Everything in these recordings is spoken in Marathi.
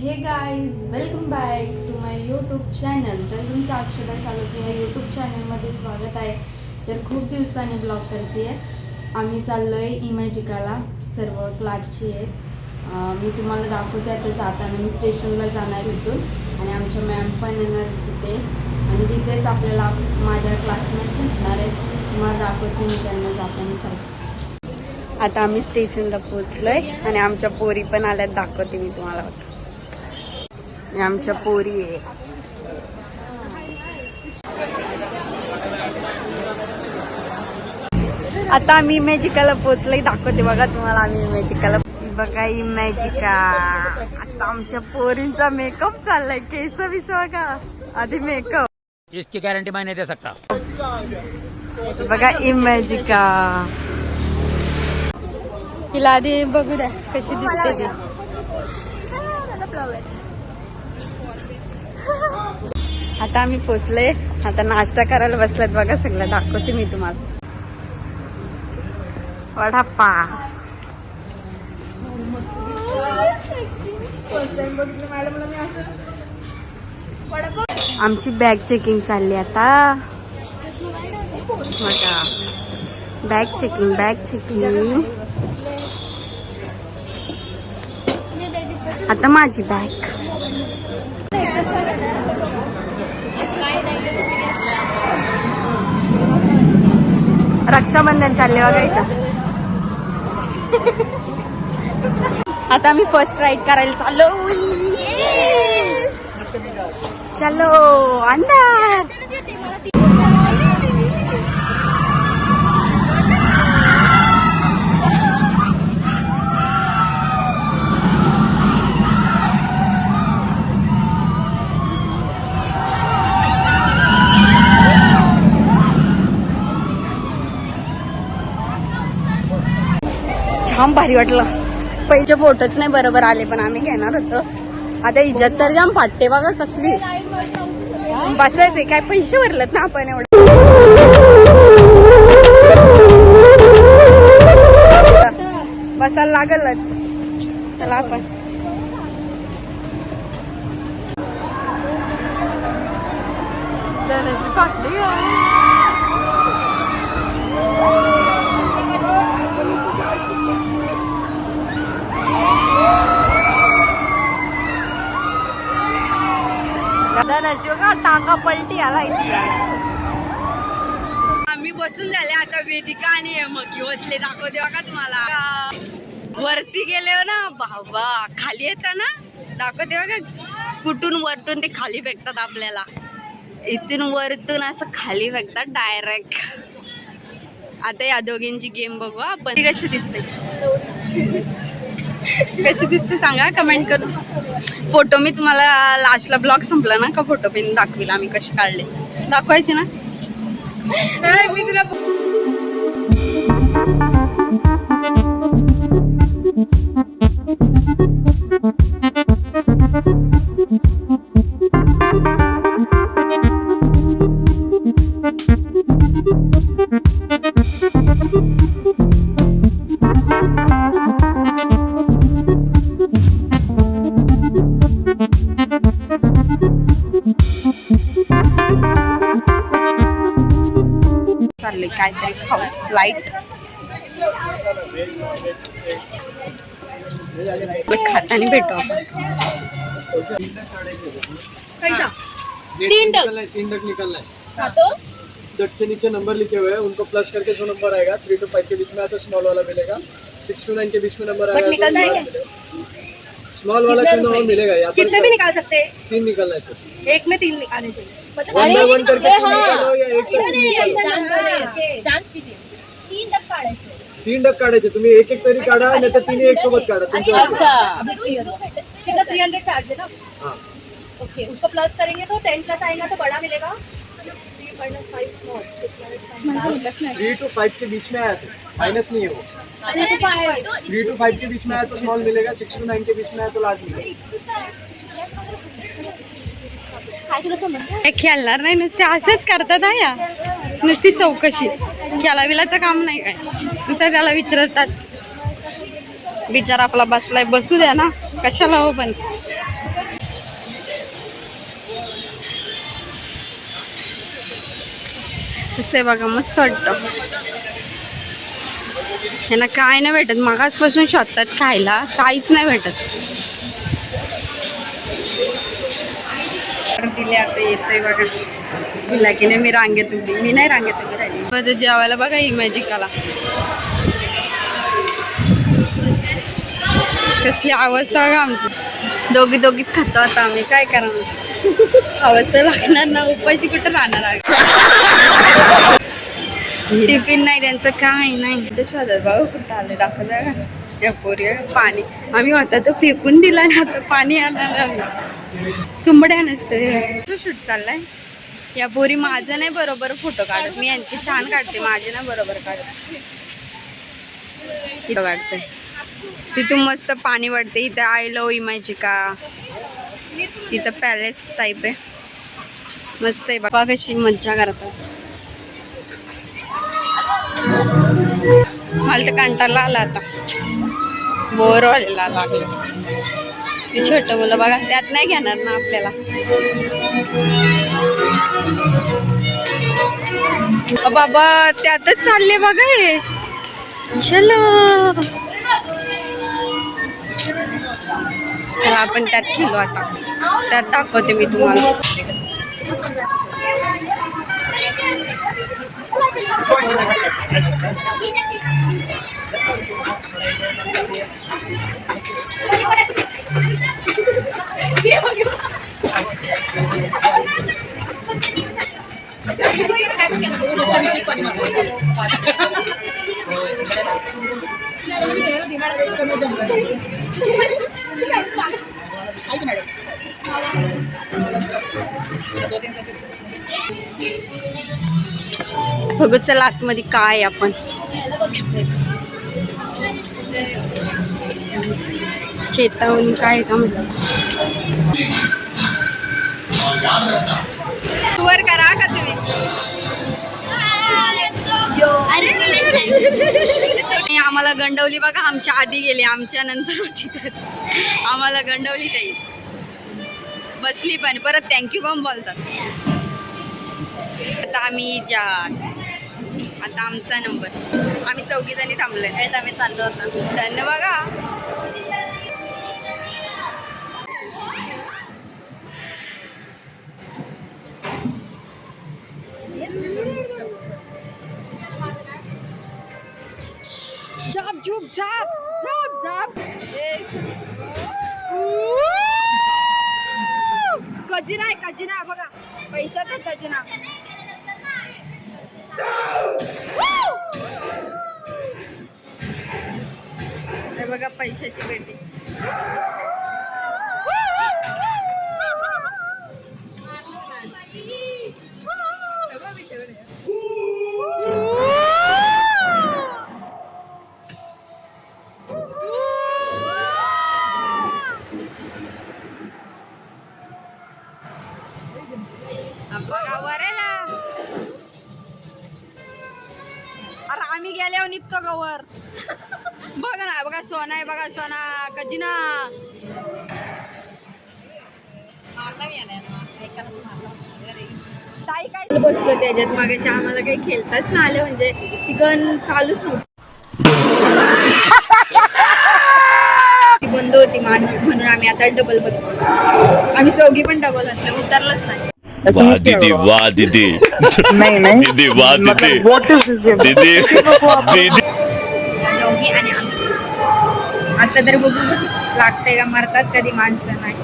Hey guys welcome back to my YouTube channel तर तुमचं अक्षरा सालोकी ह्या यूट्यूब चॅनलमध्ये स्वागत आहे. तर खूप दिवसांनी ब्लॉग करते आहे आम्ही चाललो आहे इमॅजिकाला सर्व क्लासची आहेत मी तुम्हाला दाखवते आता जाताना मी स्टेशनला जाणार इथून. आणि आमच्या मॅम पण येणार तिथे. आणि तिथेच आपल्याला माझ्या क्लासमेट भेटणार आहेत. तुम्हाला दाखवते मी त्यांना जाताना चालते आता आम्ही स्टेशनला पोहोचलोय. आणि आमच्या पोरी पण आल्यात दाखवते मी तुम्हाला. वाटतं आमच्या पोरी आहे. आता आम्ही इमॅजिकाला पोहोचलोय दाखवते बघा तुम्हाला आम्ही इमॅजिकाला बघा इमॅजिका आता आमच्या पोरींचा मेकअप चाललाय. केस बिस बघा. आधी मेकअप इसकी गारंटी मैं नहीं दे सकता? बघा इमॅजिका तिला आधी बघू द्या कशी दिसते ती. आता आम्ही पोचले. आता नाश्ता करायला बसलात बघा सगळं. दाखवते मी तुम्हाला. वडापा आमची बॅग चेकिंग चालली आता. बघा. बॅग चेकिंग बॅग चेकिंग आता माझी बॅग. रक्षाबंधन चालले बघा इथं. आता आम्ही फर्स्ट राईड करायला चाललो चलो अंदर जाम भारी वाटलं. पहिले फोटोच नाही बरोबर आले पण आम्ही घेणार होतो. आता इज्जत तर जाम फाटते बघा कसली. बसायचे काय पैसे भरलेत ना आपण एवढं. बसायला लागलच. चला आपण. फाटली का टाका पलटी आला इथे. आम्ही बसून झाले आता वेदिका आणि मग बसले. दाखवते का तुम्हाला. वरती गेले ना बाबा खाली येतं ना? दाखवते का कुठून वरतून ते खाली फेकतात आपल्याला. इथून वरतून असं खाली फेकतात डायरेक्ट आता या दोघींची गेम बघू आपण कशी दिसते? कशी दिसते सांगा कमेंट करून. फोटो मी तुम्हाला लास्टला ब्लॉग संपला ना का फोटो पण दाखविला आम्ही कसे काढले. दाखवायचे ना? मी तुला खाताना भेटू आपण तीन निकलना तीन डक निकलना है डक के नीचे नंबर लिखे हुए हैं उनको प्लस करके जो नंबर आएगा थ्री टू फाइव के बीच में आता स्मॉल वाला मिलेगा। सिक्स टू नाइन के बीच में नंबर है आएगा स्मॉल वाला तीन नंबर मिलेगा पर कितने भी निकाल सकते हैं? तीन निकलना है सर। एक में तीन निकालने चाहिए। वन बाय वन करके तीन निकालो या एक साथ तीन निकालो तीन डक काढायचे तुम्ही एक एक तरी काढा नाही तर तिन्ही एक सोबत काढा. तुमच्या कितना थ्री हंड्रेड चार्ज है ना? हाँ. ओके उसको प्लस करेंगे तो टेन प्लस आएगा तो बड़ा मिलेगा। Three minus five small three two five के बीच में आया था माइनस नहीं है वो. थ्री टू फाइव के बीच में आया तो स्मॉल मिलेगा सिक्स टू नाइन के बीच में आया तो लार्ज मिलेगा. हे खेळणार नाही नुसते असेच करतात हा या. नुसती चौकशी. याला विलाचं काम नाही काय. नुसतं त्याला विचारतात. विचार आपला बसलाय बसू द्या ना. कशाला हो पण. तसे बघा मस्त वाटतं. यांना काय नाही भेटत. मागासपासून शोधतात खायला काहीच नाही भेटत. तर दिले आता येतोय बघा. तुला की नाही मी रांगेत उभी मी नाही रांगेत उभी राहिली. माझं जेवायला बघा ही मॅजिकाला कसली अवस्था बघा आमची. दोघी दोघीत खातो आता आम्ही काय करणार? अवस्था लागणार ना उपाशी कुठं राहणार? टिफिन नाही त्यांचं काय नाही. शोधात बाबा कुठं आले दाखव का? या पोरी पाणी. आम्ही होता तो फेकून दिला ना आता पाणी आणायला चुंबड्या नसते. शूट चाललाय? या पोरी माझं नाही बरोबर फोटो काढत. मी यांची छान काढते माझे नाही बरोबर काढत. फोटो काढते. तिथून मस्त पाणी वाटते इथं आय लव का तिथं पॅलेस टाईप आहे. मस्त आहे बाबा. कशी मज्जा करतात. मला तर कंटाळा आला आता. बोर व्हायला लागलं. ते छोटं मुलं बघा त्यात नाही घेणार ना आपल्याला. बाबा त्यातच चालले बघा हे. चलो. चला आपण त्यात खेळू आता. त्यात दाखवते मी तुम्हाला. Gracias. बघू चला आतमध्ये काय आपण. चेतावणी काय का वर करा का तुम्ही? आम्हाला गंडवली बघा आमच्या आधी गेली आमच्या नंतर होती तर. आम्हाला गंडवली ताई. बसली पण परत थँक्यू पण बोलतात. आता आम्ही जा आता आमचा नंबर. आम्ही चौघी जणी थांबलोय. हेच आम्ही चाललो होतो. त्यांना बघा Jump, jump, jump, jump, jump. कजिना आहे कजिना बघा पैशाचा कजिना हे बघा पैशाची पेटी. बघा वरेला अरे आम्ही गेल्यावर निघतो गवर बघा ना बघा सोना आहे बघा सोना कजिना. ताई काय बसलो त्याच्यात मागाशी आम्हाला काही खेळताच ना आलं म्हणजे ती गण चालूच नव्हती. ती बंद होती मान म्हणून आम्ही आता डबल बसलो. आम्ही चौघी पण डबल असलो उतरलंच नाही. वाह दीदी वाह दीदी। नहीं नहीं। दीदी वाह दीदी। मतलब व्हाट इज दिस दीदी दीदी दोघी आणि आम्ही आता तर बघू. लागतंय का मरतात कधी माणसं नाही.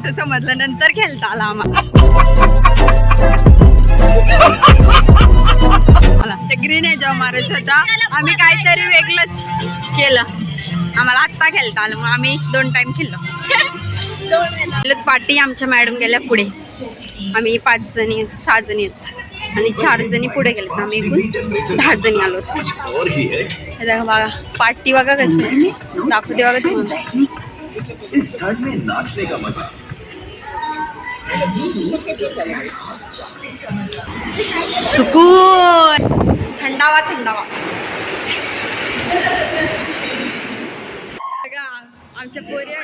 नव्हतं समजलं. नंतर खेळता आला आम्हाला ते ग्रीन याच्यावर मारायचं होता. आम्ही काहीतरी वेगळंच केलं. आम्हाला आत्ता खेळता आलं. मग आम्ही दोन टाइम खेळलो. पार्टी आमच्या मॅडम गेल्या पुढे. आम्ही पाच जणी सहा जणी आहेत. आणि चार जणी पुढे गेलेत. आम्ही एकूण दहा जणी आलो बघा पाटी पार्टी बघा कसं दाखवते बघा तुम्हाला. सुकून. थंडावा थंडावा. आमच्या पोरी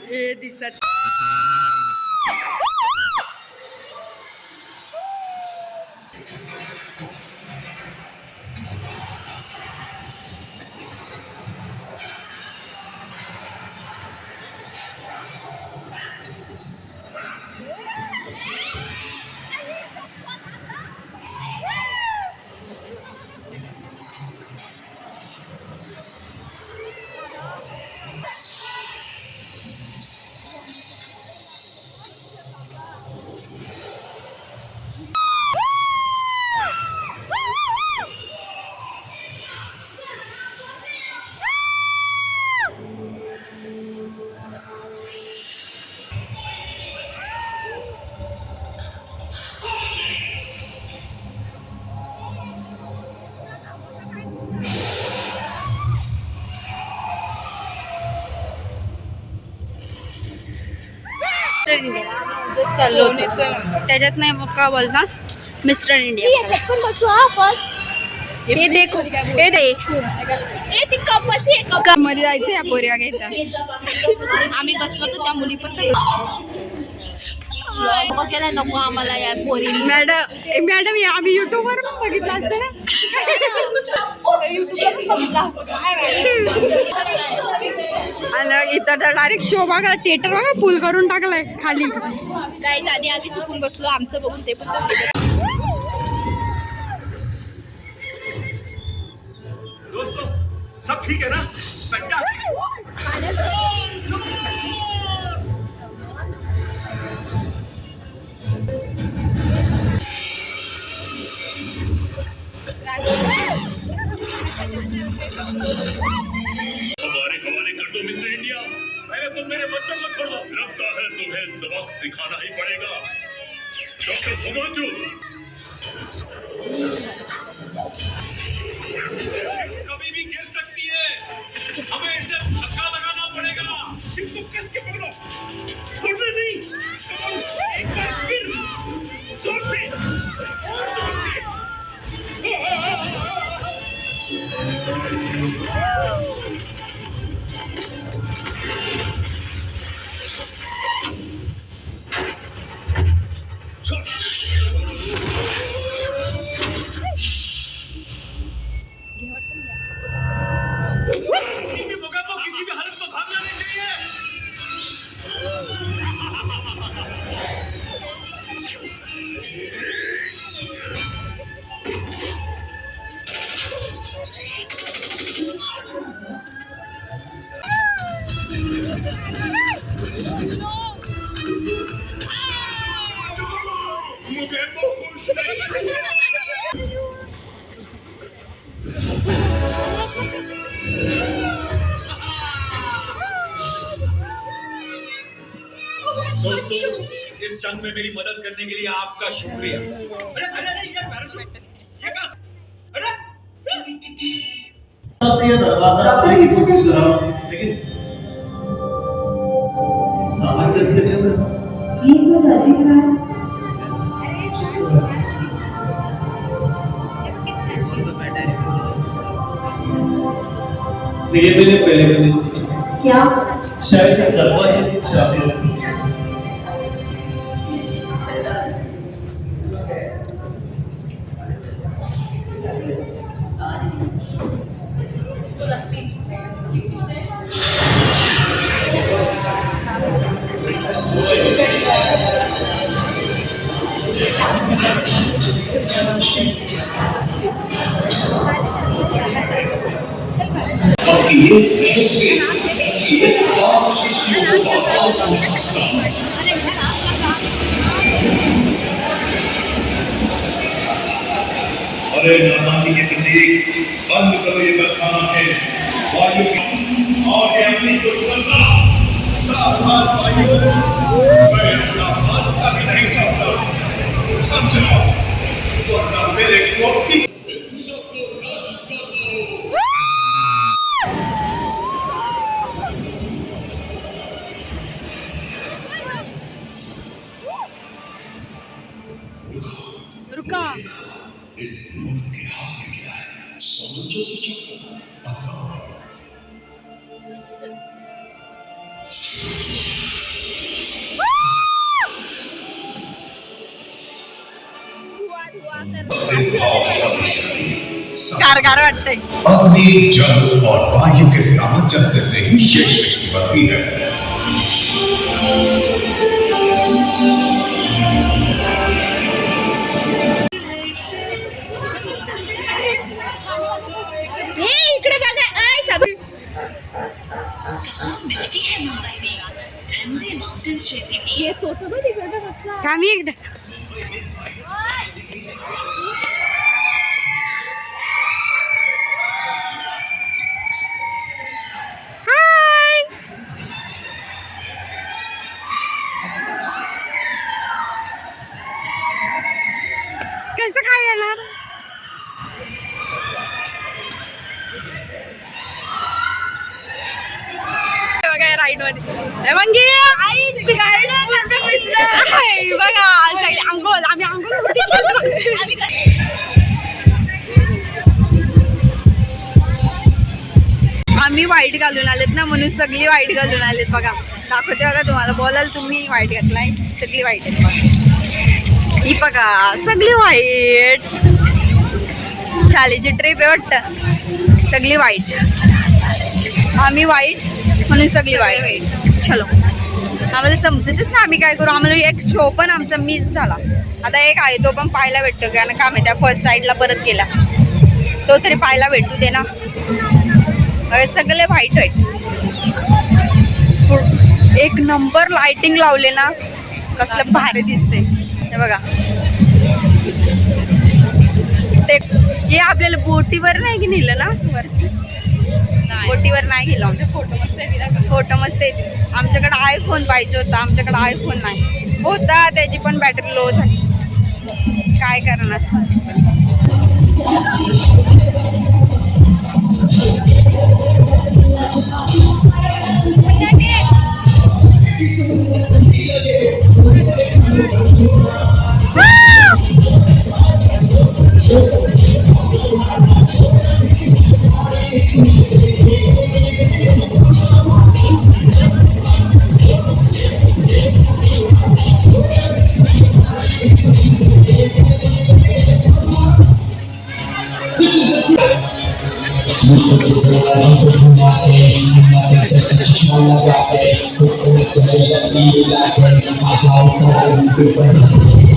हे दिसत चाललो त्याच्यात नाही का बोलता? Mister India. हा देखो हे दे. कपमध्ये जायचं या पोऱ्या घ्यायचा आम्ही बसलो तर त्या मुली पण नको आम्हाला या पोरी मॅडम मॅडम आम्ही युट्यूब वर पण बघितलं असतं ना? इथं तर डायरेक्ट शो बघा थिएटर बघा फुल करून टाकलाय खाली. गाईज आधी आम्ही चुकून बसलो आमचं बघून ते पण. सब ठीक है ना तुम मेरे बच्चों को छोड़ दो। लगता है तुम्हें सबक सिखाना ही पड़ेगा। डॉक्टर सुमांजू से ये दरवाजा खुलने की कोशिश कर रहा हूं लेकिन सामंजस्य चल रहा ये मैंने पहले कभी सीखा क्या? अरे नादानी के प्रतीक बंद करो ये बखाना है वायु और ये अपनी दुर्बलता मैं अपना हाथ कभी नहीं छोड़ता समझो वरना मेरे को इस के हाथ में क्या है? समझो से चक्र असर कारगार वाटतंय अग्नि जल और वायु के सामंजस्य से ही ये सृष्टि बनती है। इकडे बघा. ऐ सब ये तो तो तिकडे बसला. थांब एकदा हाय कसं काय येणार बघा अंघोल आम्ही अंघोल आम्ही वाईट घालून आलेत ना म्हणून सगळी वाईट घालून आलेत बघा. दाखवते बघा तुम्हाला बोलाल तुम्ही वाईट घातलाय सगळी वाईट आहेत बघा. ही बघा सगळी वाईट शाळेची ट्रिप आहे वाटतं. सगळी वाईट आम्ही वाईट म्हणून सगळी वाईट. चलो. आम्हाला समजतच ना आम्ही काय करू. आम्हाला एक शो पण आमचा मिस झाला. आता एक आहे तो पण पाहायला भेटतो. कारण का माहिती फर्स्ट राईडला परत केला तो तरी पाहायला भेटू दे ना. सगळे वाईट आहेत. एक नंबर लाइटिंग लावले ना कसलं भारी दिसते हे बघा. ते हे आपल्याला बोटीवर नाही की नेलं ना? वरती. बोटीवर नाही गेलो आमचे फोटो मस्त आहे फोटो मस्त आहे आमच्याकडे आयफोन पाहिजे होता. आमच्याकडे आयफोन नाही. होता त्याची पण बॅटरी लो झाली. काय करणार? हे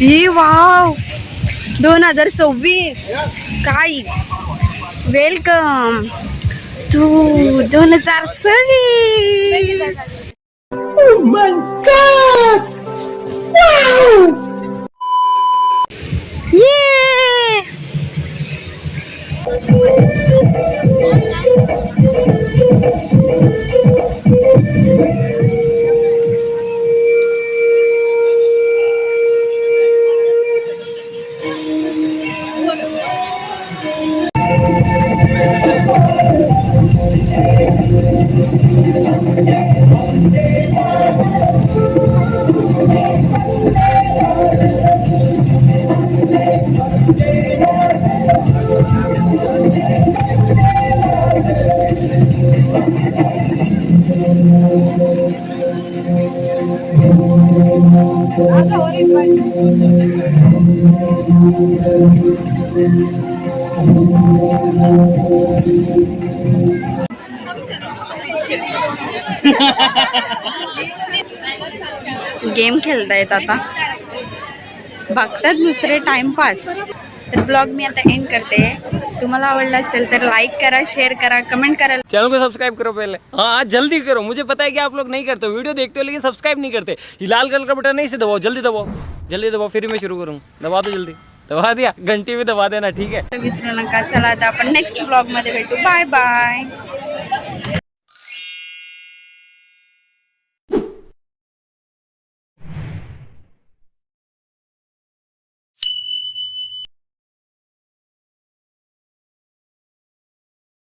ही वाव. दोन हजार सव्वीस. काय? वेलकम तू दोन हजार सव्वीस. ये Thank you. गेम खेळतायत आता. बघतात दुसरे टाइमपास तर ब्लॉग मी आता एंड करते. तुम्हाला आवडला असेल तर लाईक करा शेअर करा कमेंट करा. चैनल को सब्सक्राइब करो पहले. हाँ हाँ, जल्दी करो. मुझे पता है कि आप लोग नहीं करते वीडियो देखते हो लेकिन सब्सक्राइब नहीं करते. लाल कलर का बटन नहीं से दबाओ. जल्दी दबाओ. जल्दी दबाओ फिर मैं शुरू करूँ. दबा दो जल्दी. दबा दिया घंटी भी दबा देना ठीक है। विसरू नका चला आता आपण नेक्स्ट ब्लॉगमध्ये भेटू. Bye bye